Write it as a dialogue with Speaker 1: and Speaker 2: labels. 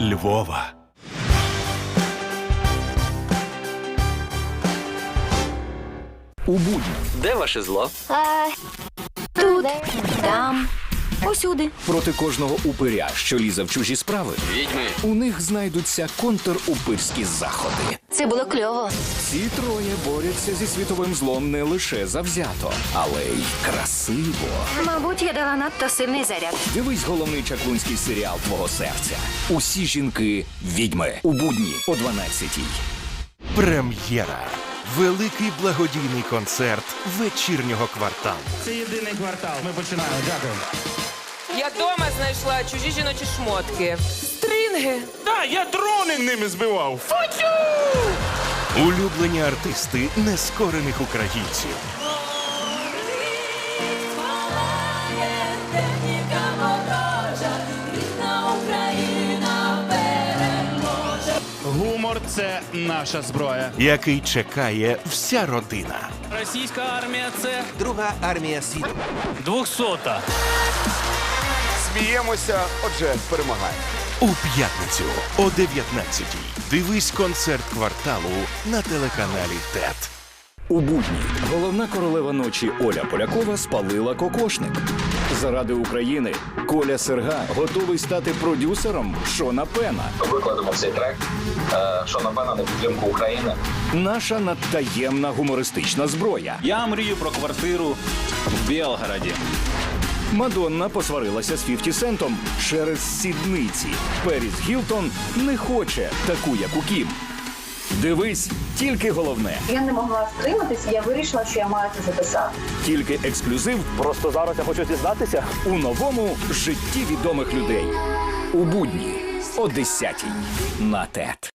Speaker 1: Львова.
Speaker 2: У будні
Speaker 3: Де ваше зло?
Speaker 4: Тут, там, усюди.
Speaker 2: проти кожного упиря, що лізе в чужі справи,
Speaker 3: Відьми.
Speaker 2: у них знайдуться контрупирські заходи.
Speaker 4: Це було кльово.
Speaker 2: Ці троє борються зі світовим злом не лише завзято, але й красиво.
Speaker 4: Мабуть, я дала надто сильний заряд.
Speaker 2: Дивись головний чаклунський серіал твого серця. Усі жінки відьми у будні о 12-й.
Speaker 1: Прем'єра. Великий благодійний концерт вечірнього кварталу.
Speaker 5: Це єдиний квартал. Ми починаємо. Дякую.
Speaker 6: Я дома знайшла чужі жіночі шмотки. Стрінги.
Speaker 5: Так, я дрони ними збивав.
Speaker 1: Улюблені артисти нескорених українців.
Speaker 5: Гумор це наша зброя.
Speaker 1: який чекає вся родина.
Speaker 5: Російська армія це
Speaker 7: Друга армія світу.
Speaker 5: двохсота.
Speaker 7: Сміємося, отже, перемагає.
Speaker 1: У п'ятницю о 19-й. Дивись концерт кварталу на телеканалі ТЕТ.
Speaker 2: У будні головна королева ночі Оля Полякова спалила кокошник. Заради України Коля Серга готовий стати продюсером Шона Пена.
Speaker 8: викладемо цей трек, е, що напевно на підтримку України.
Speaker 2: Наша надтаємна гумористична зброя.
Speaker 9: Я мрію про квартиру в Білгороді.
Speaker 2: Мадонна посварилася з 50 Сентом через сідниці. Періс Гілтон не хоче таку, як у Кім. Дивись, тільки головне,
Speaker 10: Я не могла стриматися, я вирішила, що я маю це записати.
Speaker 2: тільки ексклюзив. Просто зараз я хочу дізнатися у новому житті відомих людей. У будні о 10 на ТЕТ.